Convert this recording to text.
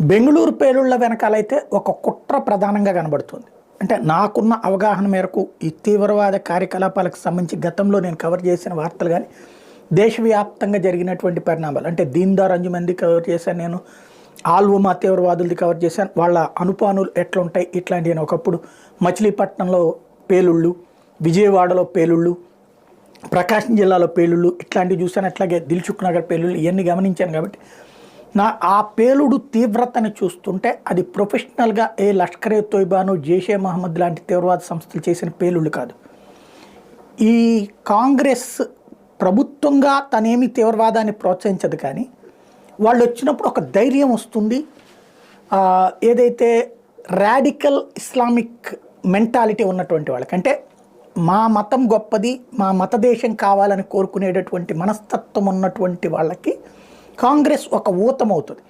బెంగళూరు పేలుళ్ళ వెనకాలైతే ఒక కుట్ర ప్రధానంగా కనబడుతుంది. అంటే నాకున్న అవగాహన మేరకు ఈ తీవ్రవాద కార్యకలాపాలకు సంబంధించి గతంలో నేను కవర్ చేసిన వార్తలు కానీ దేశవ్యాప్తంగా జరిగినటువంటి పరిణామాలు అంటే దీన్దార్ అంజుమంది కవర్ చేశాను నేను ఆల్వమా తీవ్రవాదులది కవర్ చేశాను వాళ్ళ అనుపానులు ఎట్లుంటాయి ఇట్లాంటి నేను ఒకప్పుడు మచిలీపట్నంలో పేలుళ్ళు విజయవాడలో పేలుళ్ళు ప్రకాశం జిల్లాలో పేలుళ్ళు ఇట్లాంటివి చూశాను అట్లాగే దిల్చుక్ నగర్ పేలుళ్ళు ఇవన్నీ గమనించాను కాబట్టి నా ఆ పేలుడు తీవ్రతని చూస్తుంటే అది ప్రొఫెషనల్గా ఏ లష్కరే తోయిబాను జైషే మహమ్మద్ లాంటి తీవ్రవాద సంస్థలు చేసిన పేలుళ్ళు కాదు. ఈ కాంగ్రెస్ ప్రభుత్వంగా తనేమి తీవ్రవాదాన్ని ప్రోత్సహించదు కానీ వాళ్ళు వచ్చినప్పుడు ఒక ధైర్యం వస్తుంది. ఏదైతే రాడికల్ ఇస్లామిక్ మెంటాలిటీ ఉన్నటువంటి వాళ్ళకి అంటే మా మతం గొప్పది మా మత దేశం కావాలని కోరుకునేటటువంటి మనస్తత్వం ఉన్నటువంటి వాళ్ళకి కాంగ్రెస్ ఒక ఊతమవుతుంది.